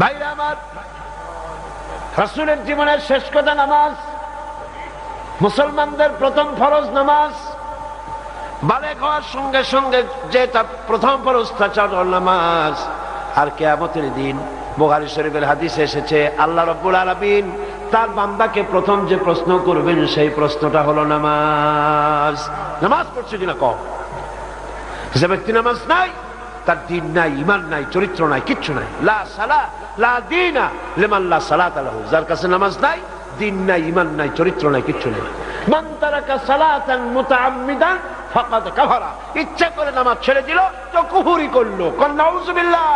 ভাইরা আমার, রাসূলের জীবনের শেষ কথা নামাজ, মুসলমানদের প্রথম ফরজ নামাজ, বালেক হওয়ার সঙ্গে সঙ্গে যে তার প্রথম ফরজ তা হলো নামাজ, আর কেয়ামতের দিন বোহারি শরীফের হাদিসে এসেছে, আল্লাহ রব্বুল আলামিন তার বান্দাকে প্রথম যে প্রশ্ন করবেন সেই প্রশ্নটা হলো নামাজ। নামাজ পড়ছে কিনা কম যে ব্যক্তি নামাজ নাই। তার দিন নাই ইমান নাই, চরিত্র নাই, কিচ্ছু নাই। লা সালা, লা দিনা লিমান লা সালাত আলাহু যার কাছে নামাজ নাই, দিন নাই ইমান নাই, চরিত্র নাই, কিচ্ছু নাই। মান তারাকা সালাতান মুতাআম্মিদান ফাকাদ কাফারা। ইচ্ছা করে নামাজ ছেড়ে দিল, তো কুফরি করল। কোন নাউজুবিল্লাহ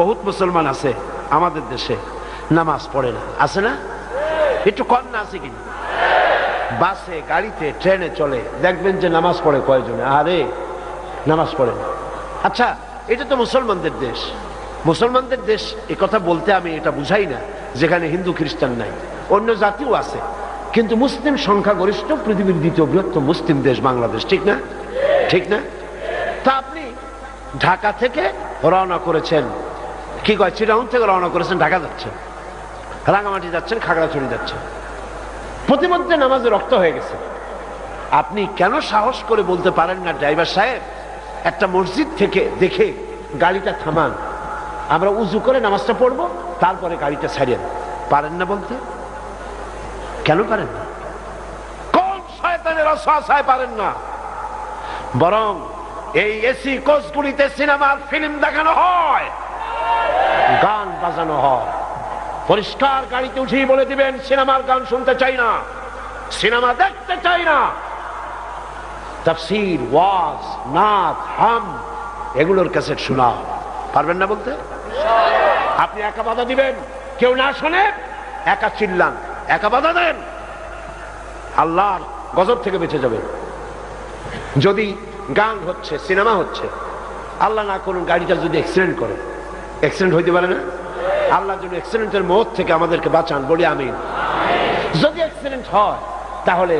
বহুত মুসলমান আছে আমাদের দেশে, নামাজ পড়ে না। আছে না? একটু কন্যা আছে কিনা? বাসে, গাড়িতে, ট্রেনে চলে। দেখবেন যে নামাজ পড়ে কয়জনে। আরে নামাজ পড়ে না আচ্ছা এটা তো মুসলমানদের দেশ। মুসলমানদের দেশ, এ কথা বলতে আমি এটা বুঝাই না, যেখানে হিন্দু, খ্রিস্টান নাই। অন্য জাতিও আছে। কিন্তু মুসলিম সংখ্যাগরিষ্ঠ পৃথিবীর দ্বিতীয় বৃহত্তম মুসলিম দেশ বাংলাদেশ, ঠিক না? ঠিক না? তা আপনি ঢাকা থেকে রওনা করেছেন। কি কয় চিরাউন থেকে রওনা করেছেন, ঢাকা যাচ্ছেন। রাঙামাটি যাচ্ছেন, খাগড়াছড়ি যাচ্ছেন। প্রতিমধ্যে নামাজে রক্ত হয়ে গেছে। আপনি কেন সাহস করে বলতে পারেন না, ড্রাইভার সাহেব? একটা মসজিদ থেকে দেখে গাড়িটা থামান। আমরা উজু করে নামাজটা পড়ব, তারপরে গাড়িটা দেব। পারেন না বলতে? কেন পারেন না? কোন শয়তানের অসহায় পারেন না? বরং এই এসি কোচগুলিতে সিনেমার ফিল্ম দেখানো হয়। গান বাজানো হয়। পরিষ্কার গাড়িতে উঠেই বলে দিবেন, সিনেমার গান শুনতে চাই না। সিনেমা দেখতে চাই না। তাফসির, ওয়াজ নাথ হাম, এগুলোর ক্যাসেট শোনা পারবেন না বলতে? আপনি একা বাধা দিবেন, কেউ না শোনে, একা চিল্লান, একা বাধা দেন। আল্লাহর গজব থেকে বেঁচে যাবে যদি গান হচ্ছে, সিনেমা হচ্ছে, আল্লাহ না করুন গাড়িটা যদি অ্যাক্সিডেন্ট করে। অ্যাক্সিডেন্ট হইতে পারে না? আল্লাহ যদি অ্যাক্সিডেন্টের মত থেকে আমাদেরকে বাঁচান, বলি আমি যদি অ্যাক্সিডেন্ট হয়, তাহলে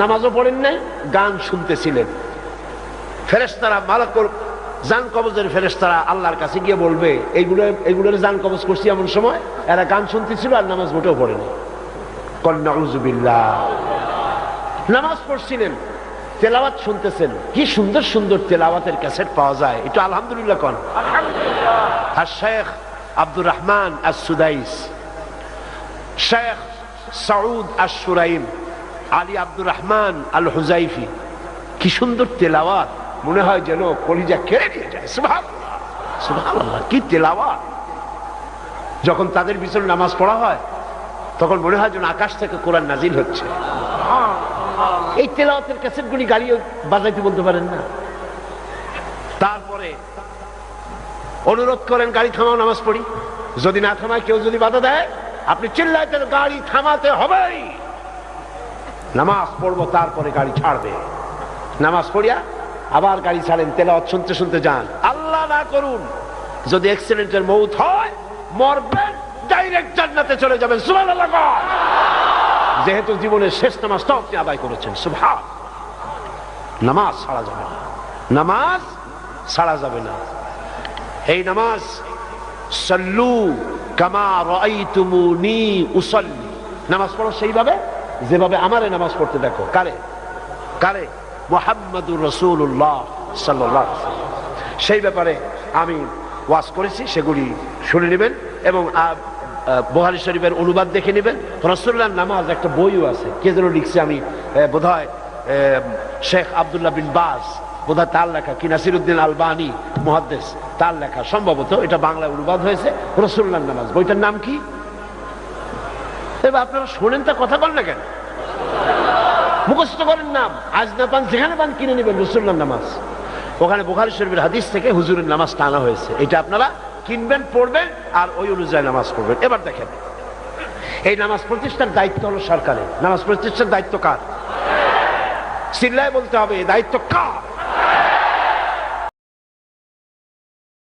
নামাজও পড়েন নাই গান শুনতেছিলেন। ফেরেস্তারা মালাকুল জান কবজের ফেরেস্তারা আল্লাহর কাছে গিয়ে বলবে এইগুলো এইগুলোর জান কবজ করছি এমন সময় এরা গান শুনতেছিল আর নামাজ মোটেও পড়েনি কন্যা নামাজ পড়ছিলেন তেলাওয়াত শুনতেছেন। কি সুন্দর সুন্দর তেলাওয়াতের ক্যাসেট পাওয়া যায়। একটু আলহামদুলিল্লাহ কন। আর Sheikh Abdur Rahman As Sudais Sheikh Saud As Shuraim Ali Abdur Rahman Al Huzaifi কি সুন্দর তেলাওয়াত। মনে হয় যেন কলিজা কেড়ে নিয়ে যায়। কি তেলাওয়াত। যখন তাদের পিছনে নামাজ পড়া হয় তখন মনে হয় যেন আকাশ থেকে কোরআন নাজিল হচ্ছে। এই তেলাওয়াতের ক্যাসেটগুলি গাড়ি বাজাইতে বলতে পারেন না। তারপরে অনুরোধ করেন গাড়ি থামাও নামাজ পড়ি। যদি না থামায় কেউ যদি বাধা দেয় আপনি চিল্লাইতেন গাড়ি থামাতে হবেই। নামাজ পড়ব, তারপরে গাড়ি ছাড়বে। নামাজ পড়িয়া আবার গাড়ি ছাড়েন, তেলাওয়াত শুনতে শুনতে যান। আল্লাহ না করুন, যদি অ্যাক্সিডেন্টের মৌত হয়, মরবেন ডাইরেক্ট জান্নাতে চলে যাবেন। যেহেতু জীবনের শেষ নামাজটা আপনি আদায় করেছেন সুবহান নামাজ ছাড়া যাবে না। নামাজ ছাড়া যাবে না। এই নামাজ, সল্লু কামা রাআইতুমুনি উসাল্লি। নামাজ পড়ো সেইভাবে? যেভাবে আমারে নামাজ পড়তে দেখো কারে? কারে? মোহাম্মদুর রসুল্লাহ সাল্লাহ সেই ব্যাপারে আমি ওয়াজ করেছি সেগুলি শুনে নেবেন এবং আ, শরীফের অনুবাদ দেখে নেবেন। রসুল্লাহ নামাজ একটা বইও আছে কে যেন লিখছে আমি বোধ হয় শেখ আবদুল্লাহ বিন বাস বোধহয় তার লেখা কি নাসিরুদ্দিন আলবানি মহাদ্দেশ তার লেখা সম্ভবত এটা বাংলায় অনুবাদ হয়েছে রসুল্লাহ নামাজ। বইটার নাম কি? এবার আপনারা শোনেন তা কথা বল না কেন? মুখস্থ করেন নাম আজ না পান, যেখানে পান কিনে নেবেন রসুল্লাহ নামাজ। ওখানে বুখারি শরীফের হাদিস থেকে হুজুরের নামাজ টানা হয়েছে। এটা আপনারা কিনবেন, পড়বেন, আর ওই অনুযায়ী নামাজ পড়বেন। এবার দেখেন, এই নামাজ প্রতিষ্ঠার দায়িত্ব হলো সরকারের। নামাজ প্রতিষ্ঠার দায়িত্ব কার? সিল্লায় বলতে হবে দায়িত্ব কার?